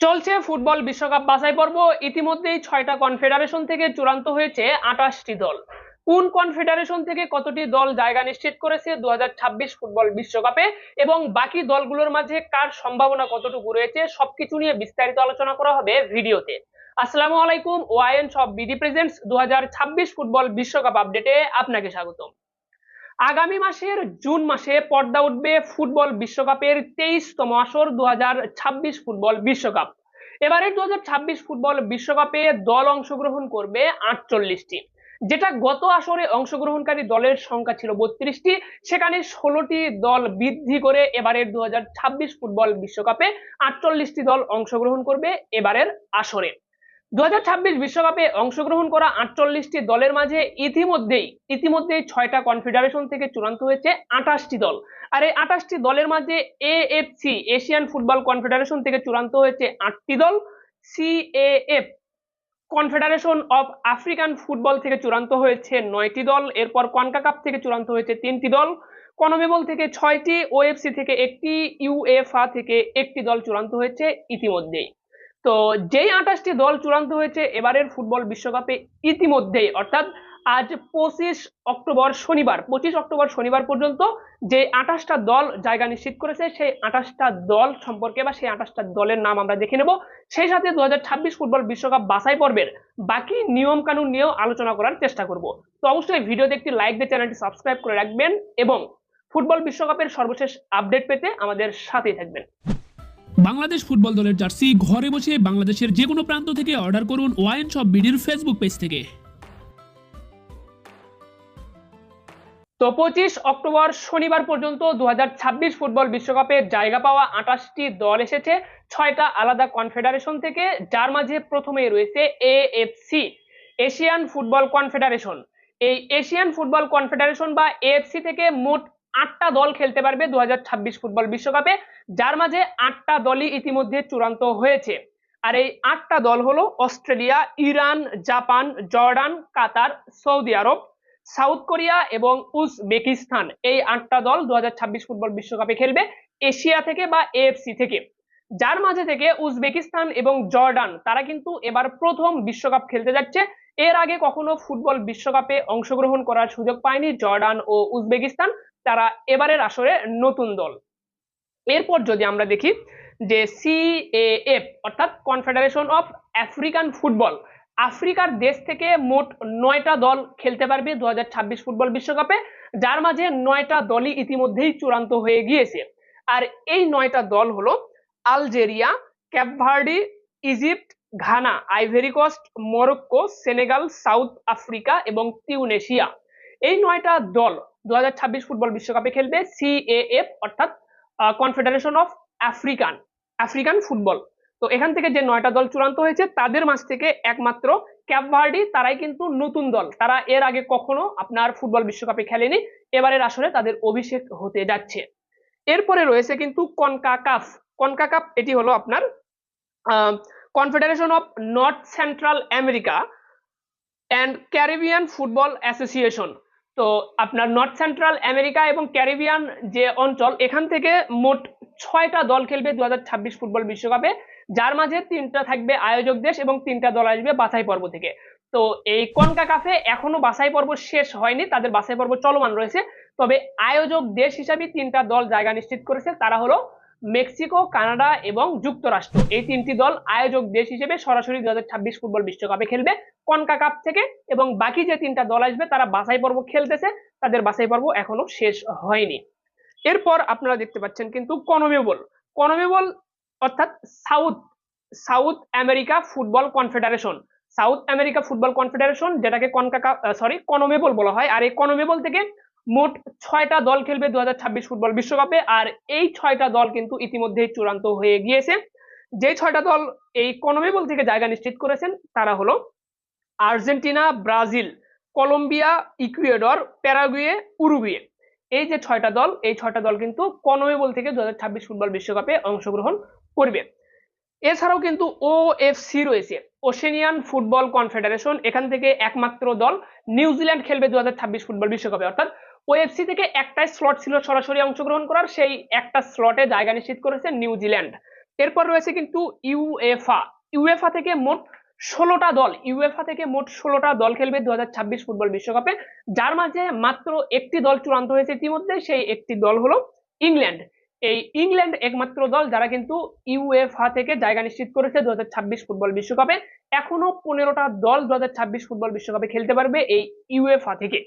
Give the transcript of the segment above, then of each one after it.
চলছে ফুটবল বিশ্বকাপ বাছাই পর্ব। ইতিমধ্যেই ছয়টা কনফেডারেশন থেকে চূড়ান্ত হয়েছে আঠাশটি দল। কোন কনফেডারেশন থেকে কতটি দল জায়গা নিশ্চিত করেছে দু হাজার ছাব্বিশ ফুটবল বিশ্বকাপে? এবং বাকি দলগুলোর মাঝে কার সম্ভাবনা কতটুকু রয়েছে? সবকিছু নিয়ে বিস্তারিত আলোচনা করা হবে ভিডিওতে। আসসালামু আলাইকুম, ওয়াইএন সব বিডি প্রেজেন্টস দু হাজার ছাব্বিশ ফুটবল বিশ্বকাপ আপডেটে আপনাকে স্বাগতম। আগামী মাসের জুন মাসে পর্দা উঠবে ফুটবল বিশ্বকাপের তেইশতম আসর দু হাজার ছাব্বিশ ফুটবল বিশ্বকাপ। এবারে দু হাজার ছাব্বিশ ফুটবল বিশ্বকাপে দল অংশগ্রহণ করবে আটচল্লিশটি। যেটা গত আসরে অংশগ্রহণকারী দলের সংখ্যা ছিল বত্রিশটি, সেখানে ষোলোটি দল বৃদ্ধি করে এবারের দু হাজার ছাব্বিশ ফুটবল বিশ্বকাপে আটচল্লিশটি দল অংশগ্রহণ করবে এবারের আসরে। দু বিশ্বকাপে অংশগ্রহণ করা আটচল্লিশটি দলের মাঝে ইতিমধ্যেই ইতিমধ্যেই ছয়টা কনফেডারেশন থেকে চূড়ান্ত হয়েছে আঠাশটি দল। আর এই আঠাশটি দলের মাঝে এএফসি এশিয়ান ফুটবল কনফেডারেশন থেকে চূড়ান্ত হয়েছে আটটি দল। CAF confederation of African football থেকে চূড়ান্ত হয়েছে নয়টি দল। এরপর কনকাকাপ থেকে চূড়ান্ত হয়েছে তিনটি দল। কনমেবল থেকে ছয়টি ওএফসি থেকে একটি ইউএফআ থেকে একটি দল চূড়ান্ত হয়েছে ইতিমধ্যেই। তো যেই আঠাশটি দল চূড়ান্ত হয়েছে, এবারের ফুটবল বিশ্বকাপে ইতিমধ্যেই, অর্থাৎ আজ পঁচিশ অক্টোবর শনিবার, পঁচিশ অক্টোবর শনিবার পর্যন্ত যে আঠাশটা দল জায়গা নিশ্চিত করেছে, সেই আঠাশটা দল সম্পর্কে বা সেই আঠাশটা দলের নাম আমরা দেখে নেব। সেই সাথে দু হাজার ছাব্বিশ ফুটবল বিশ্বকাপ বাছাই পর্বের বাকি নিয়ম কানুন নিয়েও আলোচনা করার চেষ্টা করব। তো অবশ্যই ভিডিওতে একটি লাইক দিয়ে চ্যানেলটি সাবস্ক্রাইব করে রাখবেন এবং ফুটবল বিশ্বকাপের সর্বশেষ আপডেট পেতে আমাদের সাথেই থাকবেন। বাংলাদেশ ফুটবল দলের জার্সি ঘরে বসে বাংলাদেশের যে কোনো প্রান্ত থেকে অর্ডার করুন ওয়াইন শপ বিডির ফেসবুক পেজ থেকে। তো পঁচিশ অক্টোবর শনিবার পর্যন্ত দু ফুটবল বিশ্বকাপে জায়গা পাওয়া আঠাশটি দল এসেছে। ছয়টা আলাদা কনফেডারেশন থেকে, যার মাঝে প্রথমেই রয়েছে এএফসি, এশিয়ান ফুটবল কনফেডারেশন। এই এশিয়ান ফুটবল কনফেডারেশন বা এএফসি থেকে মোট আটটা দল খেলতে পারবে দু হাজার ছাব্বিশ ফুটবল বিশ্বকাপে, যার মাঝে আটটা দলই ইতিমধ্যে চূড়ান্ত হয়েছে। আর এই আটটা দল হলো Australia, Iran, Japan, Jordan, Qatar, Saudi Arab, South Korea এবং উজবেকিস্তান। এই আটটা দল দু হাজার ছাব্বিশ ফুটবল বিশ্বকাপে খেলবে এশিয়া থেকে বা এএফসি থেকে। যার মাঝে থেকে উজবেকিস্তান এবং জর্ডান, তারা কিন্তু এবার প্রথম বিশ্বকাপ খেলতে যাচ্ছে। এর আগে কখনো ফুটবল বিশ্বকাপে অংশগ্রহণ করার সুযোগ পায়নি জর্ডান ও উজবেকিস্তান। তারা এবারের আসরে নতুন দল। এরপর যদি আমরা দেখি যে সিএএফ অর্থাৎ কনফেডারেশন অফ আফ্রিকান ফুটবল আফ্রিকার দেশ থেকে মোট নয়টা দল খেলতে পারবে দু হাজার ছাব্বিশ ফুটবল বিশ্বকাপে, যার মাঝে নয়টা দলই ইতিমধ্যেই চূড়ান্ত হয়ে গিয়েছে। আর এই নয়টা দল হলো Algeria Cape Verde Egypt, Ghana, Ivory Coast, Morocco, Senegal, South Africa এবং তিউনেশিয়া। এই নয়টা দল দু হাজার ছাব্বিশ ফুটবল বিশ্বকাপে খেলবে সিএএফ অর্থাৎ confederation of African African football তো এখান থেকে যে নয়টা দল চূড়ান্ত হয়েছে, তাদের মাঝ থেকে একমাত্র ক্যাপভার্ডি তারাই কিন্তু নতুন দল। তারা এর আগে কখনো আপনার ফুটবল বিশ্বকাপে খেলেনি, এবারের আসরে তাদের অভিষেক হতে যাচ্ছে। এরপরে রয়েছে কিন্তু কনকাকাফ। কনকাকাফ, এটি হলো আপনার confederation of North Central America and Caribbean football association তো আপনার নর্থ সেন্ট্রাল আমেরিকা এবং ক্যারিবিয়ান যে অঞ্চল, এখান থেকে মোট ছয়টা দল খেলবে দু হাজার ছাব্বিশ ফুটবল বিশ্বকাপে। যার মাঝে তিনটা থাকবে আয়োজক দেশ এবং তিনটা দল আসবে বাছাই পর্ব থেকে। তো এই কনকা কাফে এখনও বাছাই পর্ব শেষ হয়নি, তাদের বাছাই পর্ব চলমান রয়েছে। তবে আয়োজক দেশ হিসাবে তিনটা দল জায়গা নিশ্চিত করেছে, তারা হলো মেক্সিকো, কানাডা এবং যুক্তরাষ্ট্র। এই তিনটি দল আয়োজক দেশ হিসেবে সরাসরি দু হাজার ছাব্বিশ ফুটবল বিশ্বকাপে খেলবে। কনকা কাপ থেকে এবং বাকি যে তিনটা দল আসবে, তারা বাছাই পর্ব খেলতেছে। তাদের বাছাই পর্ব এখনও শেষ হয়নি। এরপর আপনারা দেখতে পাচ্ছেন কিন্তু কনমেবল কনমেবল অর্থাৎ South South America football confederation. South America football confederation, যেটাকে কনকাকা সরি কনমেবল বলা হয়। আর এই কনমেবল থেকে মোট ছয়টা দল খেলবে দু হাজার ছাব্বিশ ফুটবল বিশ্বকাপে, আর এই ছয়টা দল কিন্তু ইতিমধ্যেই চূড়ান্ত হয়ে গিয়েছে। যে ছয়টা দল এই কনমেবল থেকে জায়গা নিশ্চিত করেছেন, তারা হলো Argentina, Brazil, Colombia, Ecuador, Paraguay, Uruguay. এই যে ছয়টা দল, এই ছয়টা দল কিন্তু কনমেবল থেকে দু হাজার ছাব্বিশ ফুটবল বিশ্বকাপে অংশগ্রহণ করবে। এছাড়াও কিন্তু ও ওএফসি রয়েছে ওশেনিয়ান ফুটবল কনফেডারেশন এখান থেকে একমাত্র দল নিউজিল্যান্ড খেলবে দু হাজার ছাব্বিশ ফুটবল বিশ্বকাপে, অর্থাৎ ওএফসি থেকে একটাই স্লট ছিল সরাসরি অংশগ্রহণ করার, সেই একটা স্লটে জায়গা নিশ্চিত করেছে নিউজিল্যান্ড এরপর রয়েছে কিন্তু ইউএফা ইউএফা থেকে মোট ষোলোটা দল ইউএফা থেকে মোট ষোলোটা দল খেলবে দু হাজার ছাব্বিশ ফুটবল বিশ্বকাপে, যার মাঝে মাত্র একটি দল চূড়ান্ত হয়েছে ইতিমধ্যে, সেই একটি দল হলো ইংল্যান্ড এই ইংল্যান্ড একমাত্র দল যারা কিন্তু ইউএফা থেকে জায়গা নিশ্চিত করেছে দু হাজার ছাব্বিশ ফুটবল বিশ্বকাপে। এখনও পনেরোটা দল দু হাজার ছাব্বিশ ফুটবল বিশ্বকাপে খেলতে পারবে এই ইউএফা থেকে।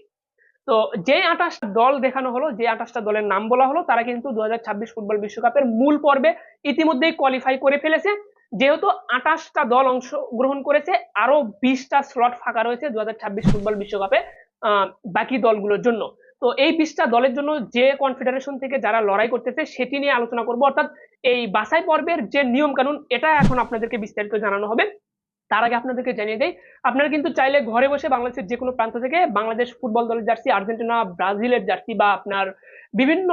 তো যে আঠাশটা দল দেখানো হলো, যে আঠাশটা দলের নাম বলা হলো, তারা কিন্তু দু হাজার ছাব্বিশ ফুটবল বিশ্বকাপের মূল পর্বে ইতিমধ্যেই কোয়ালিফাই করে ফেলেছে। যেহেতু আঠাশটা দল অংশগ্রহণ করেছে আরও বিশটা স্লট ফাঁকা রয়েছে দু হাজার ছাব্বিশ ফুটবল বিশ্বকাপে বাকি দলগুলোর জন্য। তো এই বিশটা দলের জন্য যে কনফেডারেশন থেকে যারা লড়াই করতেছে, সেটি নিয়ে আলোচনা করব। অর্থাৎ এই বাছাই পর্বের যে নিয়ম কানুন এটা এখন আপনাদেরকে বিস্তারিত জানানো হবে। তার আগে আপনাদেরকে জানিয়ে দেয় আপনারা কিন্তু চাইলে ঘরে বসে বাংলাদেশের যে কোনো প্রান্ত থেকে বাংলাদেশ ফুটবল দলের জার্সি, আর্জেন্টিনা, ব্রাজিলের জার্সি বা আপনার বিভিন্ন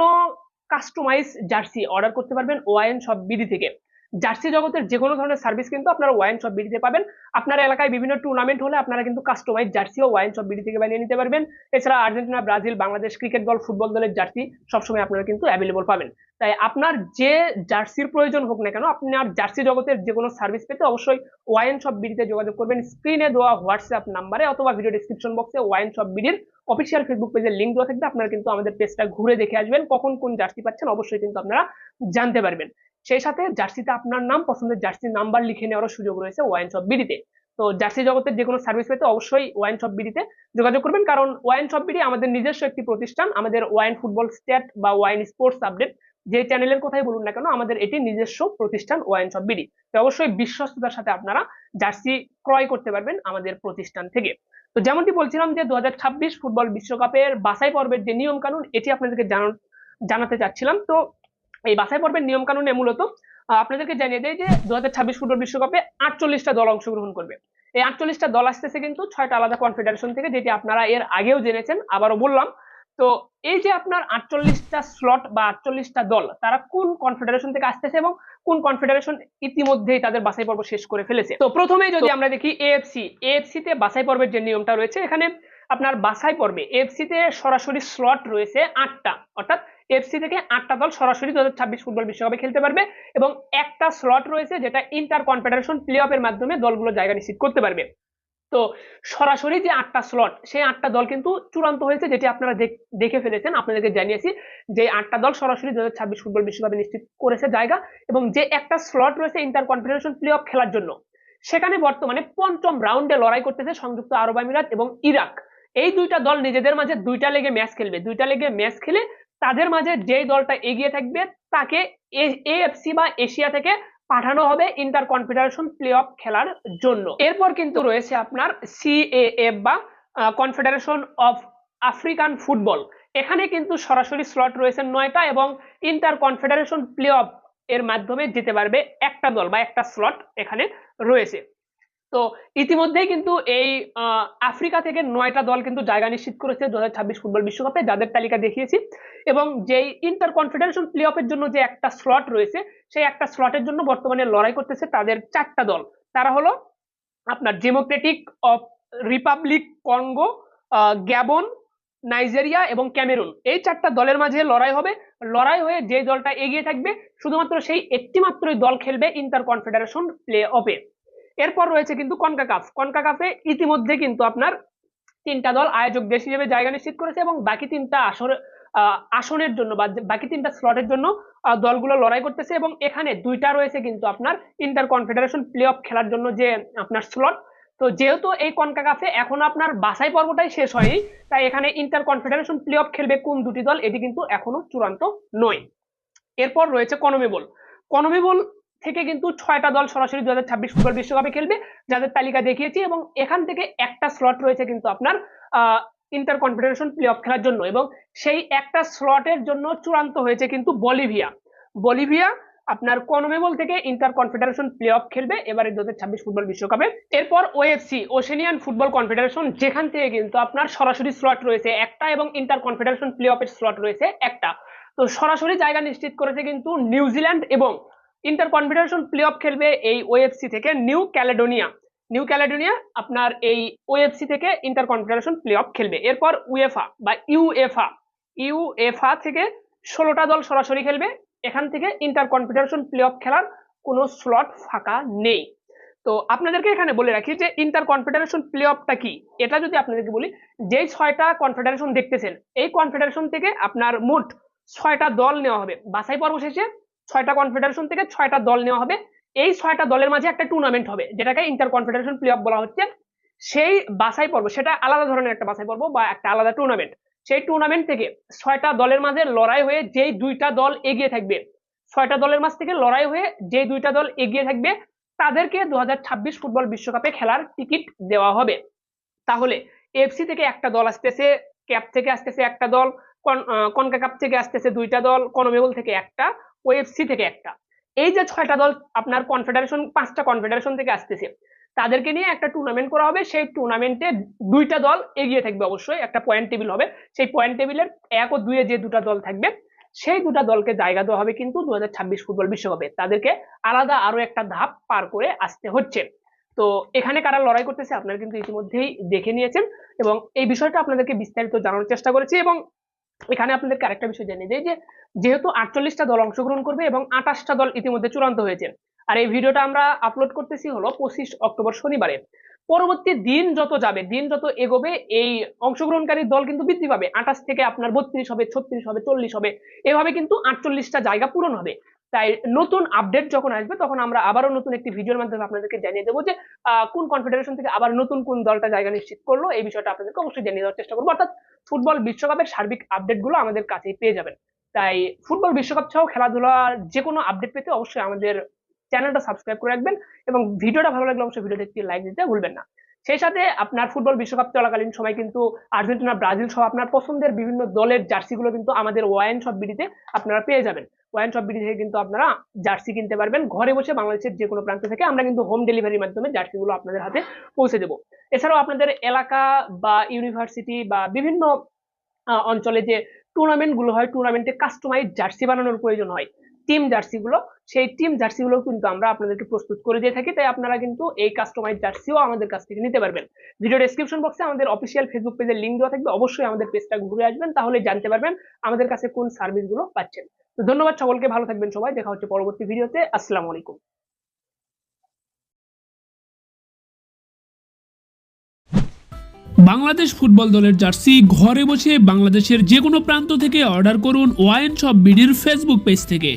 কাস্টমাইজ জার্সি অর্ডার করতে পারবেন ওয়াইন সব বিধি থেকে। জার্সি জগতের যে কোনো ধরনের সার্ভিস কিন্তু আপনারা ওয়াইন সব বিডিতে পাবেন। আপনার এলাকায় বিভিন্ন টুর্নামেন্ট হলে আপনারা কিন্তু কাস্টমাইজ জার্সি ও ওয়াইন সব বিডি থেকে বানিয়ে নিতে পারবেন। এছাড়া আর্জেন্টিনা, ব্রাজিল, বাংলাদেশ ক্রিকেট দল ফুটবল দলের জার্সি সবসময় আপনারা কিন্তু অ্যাভেলেবল পাবেন। তাই আপনার যে জার্সির প্রয়োজন হোক না কেন আপনার জার্সি জগতের যে কোনো সার্ভিস পেতে অবশ্যই ওয়াইন সব বিডিতে যোগাযোগ করবেন। স্ক্রিনে দেওয়া হোয়াটসঅ্যাপ নাম্বারে অথবা ভিডিও ডিসক্রিপশন বক্সে ওয়াইন শপ বিডির অফিসিয়াল ফেসবুক পেজের লিঙ্ক দেওয়া থাকবে। আপনারা কিন্তু আমাদের পেজটা ঘুরে দেখে আসবেন, কখন কোন জার্সি পাচ্ছেন, অবশ্যই কিন্তু আপনারা জানতে পারবেন। সেই সাথে জার্সিতে আপনার নাম, পছন্দের জার্সি নাম্বার লিখে নেওয়ারও সুযোগ রয়েছে ওয়াইন শপ বিডিতে। তো জার্সি জগতের যে কোনো সার্ভিস পেতে অবশ্যই ওয়াইন শপ বিডিতে যোগাযোগ করবেন, কারণ ওয়াইন শপ বিডি আমাদের নিজস্ব একটি প্রতিষ্ঠান। আমাদের ওয়াইন ফুটবল স্টেট বা ওয়াইন স্পোর্টস আপডেট যে চ্যানেলের কথাই বলুন না কেন, আমাদের এটি নিজস্ব প্রতিষ্ঠান ওয়াইন শপ বিডি। তো অবশ্যই বিশ্বস্ততার সাথে আপনারা জার্সি ক্রয় করতে পারবেন আমাদের প্রতিষ্ঠান থেকে। তো যেমনটি বলছিলাম যে দু হাজার ছাব্বিশ ফুটবল বিশ্বকাপের বাছাই পর্বের যে নিয়ম কানুন এটি আপনাদেরকে জানাতে চাচ্ছিলাম। তো এই বাছাই পর্বের নিয়ম কানুনে মূলত আপনাদেরকে জানিয়ে দেয় যে দু হাজার ছাব্বিশ ফুটবল বিশ্বকাপে আটচল্লিশটা দল অংশগ্রহণ করবে। এই আটচল্লিশটা দল আসতেছে কিন্তু ছয়টা আলাদা কনফেডারেশন থেকে যেটি আপনারা এর আগেও জেনেছেন আবারও বললাম। তো এই যে আপনার আটচল্লিশটা স্লট বা আটচল্লিশটা দল তারা কোন কনফেডারেশন থেকে আসতেছে এবং কোন কনফেডারেশন ইতিমধ্যেই তাদের বাছাই পর্ব শেষ করে ফেলেছে? তো প্রথমেই যদি আমরা দেখি এএফসি এএফসি তে বাছাই পর্বের যে নিয়মটা রয়েছে এখানে আপনার বাছাই পর্বে এফসি তে সরাসরি স্লট রয়েছে আটটা অর্থাৎ এফসি থেকে আটটা দল সরাসরি দু হাজার ছাব্বিশ ফুটবল বিশ্বকাপে খেলতে পারবে এবং একটা স্লট রয়েছে যেটা ইন্টার কনফেডারেশন প্লে অফের মাধ্যমে দলগুলো জায়গা নিশ্চিত করতে পারবে। তো সরাসরি যে আটটা স্লট সেই আটটা দল কিন্তু চূড়ান্ত হয়েছে যেটি আপনারা দেখে ফেলেছেন। আপনাদেরকে জানিয়েছি যে আটটা দল সরাসরি দু হাজার ছাব্বিশ ফুটবল বিশ্বকাপে নিশ্চিত করেছে জায়গা এবং যে একটা স্লট রয়েছে ইন্টার কনফেডারেশন প্লে অফ খেলার জন্য, সেখানে বর্তমানে পঞ্চম রাউন্ডে লড়াই করতেছে সংযুক্ত আরব আমিরাত এবং ইরাক। এই দুইটা দল নিজেদের মাঝে দুইটা লেগে ম্যাচ খেলবে। দুইটা লেগে ম্যাচ খেলে তাদের মাঝে যেই দলটা এগিয়ে থাকবে, তাকে এএফসি বা এশিয়া থেকে পাঠানো হবে ইন্টার কনফেডারেশন প্লে অফ খেলার জন্য। এরপর কিন্তু রয়েছে আপনার সিএএফ বা কনফেডারেশন অফ আফ্রিকান ফুটবল এখানে কিন্তু সরাসরি স্লট রয়েছে নয়টা এবং ইন্টার কনফেডারেশন প্লে অফ এর মাধ্যমে যেতে পারবে একটা দল বা একটা স্লট এখানে রয়েছে। তো ইতিমধ্যেই কিন্তু এই আফ্রিকা থেকে নয়টা দল কিন্তু জায়গা নিশ্চিত করেছে দু হাজার ছাব্বিশ ফুটবল বিশ্বকাপে, যাদের তালিকা দেখিয়েছি। এবং যেই ইন্টার কনফেডারেশন প্লে অফের জন্য যে একটা স্লট রয়েছে, সেই একটা স্লটের জন্য বর্তমানে লড়াই করতেছে তাদের চারটা দল। তারা হলো আপনার democratic of republic Congo Gabon Nigeria এবং ক্যামেরুন এই চারটা দলের মাঝে লড়াই হবে। লড়াই হয়ে যে দলটা এগিয়ে থাকবে, শুধুমাত্র সেই একটি মাত্রই দল খেলবে ইন্টার কনফেডারেশন প্লে অফে এরপর রয়েছে কিন্তু কনকাকাফ। কনকাকাফে ইতিমধ্যে কিন্তু আপনার তিনটা দল আয়োজক দেশ হিসেবে জায়গা নিশ্চিত করেছে এবং বাকি তিনটা আসর আসনের জন্য বা বাকি তিনটা স্লটের জন্য দলগুলো লড়াই করতেছে এবং এখানে দুইটা রয়েছে কিন্তু আপনার ইন্টার কনফেডারেশন প্লে অফ খেলার জন্য যে আপনার স্লট। তো যেহেতু এই কনকাকাফে এখন আপনার বাছাই পর্বটাই শেষ হয়নি, তাই এখানে ইন্টার কনফেডারেশন প্লে অফ খেলবে কোন দুটি দল এটি কিন্তু এখনও চূড়ান্ত নয়। এরপর রয়েছে কনমেবল। কনমেবল থেকে কিন্তু ছয়টা দল সরাসরি দু হাজার ছাব্বিশ ফুটবল বিশ্বকাপে খেলবে, যাদের তালিকা দেখিয়েছি এবং এখান থেকে একটা স্লট রয়েছে কিন্তু আপনার ইন্টার কনফেডারেশন প্লে অফ খেলার জন্য এবং সেই একটা স্লটের জন্য চূড়ান্ত হয়েছে কিন্তু বলিভিয়া বলিভিয়া আপনার কনমেবল থেকে ইন্টার কনফেডারেশন প্লে অফ খেলবে এবারে দু হাজার ছাব্বিশ ফুটবল বিশ্বকাপে। এরপর ওএফসি ওশেনিয়ান ফুটবল কনফেডারেশন যেখান থেকে কিন্তু আপনার সরাসরি স্লট রয়েছে একটা এবং ইন্টার কনফেডারেশন প্লে অফের স্লট রয়েছে একটা। তো সরাসরি জায়গা নিশ্চিত করেছে কিন্তু নিউজিল্যান্ড এবং ইন্টার কনফেডারেশন প্লে অফ খেলবে এই ওএফসি থেকে নিউ ক্যালেডোনিয়া নিউ ক্যালেডোনিয়া আপনার এই ওএফসি থেকে ইন্টার কনফেডারেশন প্লে অফ খেলবে। এরপর উএফা বা ইউএফা ইউএফা থেকে ষোলোটা দল সরাসরি খেলবে। এখান থেকে ইন্টার কনফেডারেশন প্লে অফ খেলার কোনো স্লট ফাঁকা নেই। তো আপনাদেরকে এখানে বলে রাখি যে ইন্টার কনফেডারেশন প্লে অফটা কি? এটা যদি আপনাদেরকে বলি, যেই ছয়টা কনফেডারেশন দেখতেছেন, এই কনফেডারেশন থেকে আপনার মোট ছয়টা দল নেওয়া হবে। বাছাই পর্ব শেষে ছয়টা কনফেডারেশন থেকে ছয়টা দল নেওয়া হবে। এই ছয়টা দলের মাঝে একটা টুর্নামেন্ট হবে, যেটাকে ইন্টার কনফেডারেশন প্লে অফ বলা হচ্ছে। সেই বাছাই পর্ব, সেটা আলাদা ধরনের একটা বাছাই পর্ব বা একটা আলাদা টুর্নামেন্ট সেই টুর্নামেন্ট থেকে ছয়টা দলের মাঝে লড়াই হয়ে যেই দুইটা দল এগিয়ে থাকবে, ছয়টা দলের মাঝ থেকে লড়াই হয়ে যে দুইটা দল এগিয়ে থাকবে, তাদেরকে দু হাজার ছাব্বিশ ফুটবল বিশ্বকাপে খেলার টিকিট দেওয়া হবে। তাহলে এফসি থেকে একটা দল আসতেছে ক্যাপ থেকে আসতেছে একটা দল কনকা কাপ থেকে আসতেছে দুইটা দল কনমেবল থেকে একটা ওএফসি থেকে একটা। এই যে ছয়টা দল আপনার কনফেডারেশন পাঁচটা কনফেডারেশন থেকে আসতেছে, তাদেরকে নিয়ে একটা টুর্নামেন্ট করা হবে। সেই টুর্নামেন্টে দুইটা দল এগিয়ে থাকবে অবশ্যই। একটা পয়েন্ট টেবিল হবে। সেই পয়েন্ট টেবিলের এক ও দুইয়ে যে দুটা দল থাকবে, সেই দুটা দলকে জায়গা দেওয়া হবে কিন্তু দু হাজার ছাব্বিশ ফুটবল বিশ্বকাপে। তাদেরকে আলাদা আরও একটা ধাপ পার করে আসতে হচ্ছে। তো এখানে কারা লড়াই করতেছে আপনারা কিন্তু ইতিমধ্যেই দেখে নিয়েছেন এবং এই বিষয়টা আপনাদেরকে বিস্তারিত জানানোর চেষ্টা করেছি এবং এখানে আপনাদেরকে আরেকটা বিষয় জানিয়ে দেয় যে যেহেতু আটচল্লিশটা দল অংশগ্রহণ করবে এবং আঠাশটা দল ইতিমধ্যে চূড়ান্ত হয়েছে। আর এই ভিডিওটা আমরা আপলোড করতেছি হলো পঁচিশ অক্টোবর শনিবারে। পরবর্তী দিন যত যাবে, দিন যত এগোবে, এই অংশগ্রহণকারী দল কিন্তু বৃদ্ধি পাবে। আঠাশ থেকে আপনার বত্রিশ হবে, ছত্রিশ হবে, চল্লিশ হবে, এভাবে কিন্তু আটচল্লিশটা জায়গা পূরণ হবে। তাই নতুন আপডেট যখন আসবে, তখন আমরা আবারও নতুন একটি ভিডিওর মাধ্যমে আপনাদেরকে জানিয়ে দেবো যে কোন কনফেডারেশন থেকে আবার নতুন কোন দলটা জায়গা নিশ্চিত করল, এই বিষয়টা আপনাদেরকে অবশ্যই জানিয়ে দেওয়ার চেষ্টা করব। অর্থাৎ ফুটবল বিশ্বকাপের সার্বিক আপডেটগুলো আমাদের কাছেই পেয়ে যাবেন। তাই ফুটবল বিশ্বকাপ ছাড়াও খেলাধুলার যে কোনো আপডেট পেতে অবশ্যই আমাদের চ্যানেলটা সাবস্ক্রাইব করে রাখবেন এবং ভিডিওটা ভালো লাগলে অবশ্যই ভিডিওতে একটি লাইক দিতে ভুলবেন না। সেই সাথে আপনার ফুটবল বিশ্বকাপ চলাকালীন সময় কিন্তু আর্জেন্টিনা, ব্রাজিল সহ আপনার পছন্দের বিভিন্ন দলের জার্সিগুলো কিন্তু আমাদের ওয়াইন শপ বিডিতে আপনারা পেয়ে যাবেন। ওয়াইন শপ বিডি থেকে কিন্তু আপনারা জার্সি কিনতে পারবেন। ঘরে বসে বাংলাদেশের যে কোনো প্রান্ত থেকে আমরা কিন্তু হোম ডেলিভারির মাধ্যমে জার্সিগুলো আপনাদের হাতে পৌঁছে দেবো। এছাড়াও আপনাদের এলাকা বা ইউনিভার্সিটি বা বিভিন্ন অঞ্চলে যে টুর্নামেন্টগুলো হয় টুর্নামেন্টে কাস্টমাইজ জার্সি বানানোর প্রয়োজন হয়। টিম জার্সি গুলো সেই টিম জার্সি গুলো কিন্তু আমরা আপনাদেরকে প্রস্তুত করে দিয়ে থাকি, তাই আপনারা কিন্তু এই কাস্টমাইজ জার্সিও আমাদের কাছ থেকে নিতে পারবেন। ভিডিও ডেসক্রিপশন বক্সে আমাদের অফিসিয়াল ফেসবুক পেজের লিঙ্ক দেওয়া থাকবে, অবশ্যই আমাদের পেজটা ঘুরে আসবেন, তাহলে জানতে পারবেন আমাদের কাছে কোন সার্ভিসগুলো পাচ্ছেন। তো ধন্যবাদ সকলকে, ভালো থাকবেন সবাই, দেখা হচ্ছে পরবর্তী ভিডিওতে আসসালামু আলাইকুম। বাংলাদেশ ফুটবল দলের জার্সি ঘরে বসে বাংলাদেশের যে কোনো প্রান্ত থেকে অর্ডার করুন ওয়াইন শপ বিডির ফেসবুক পেজ থেকে।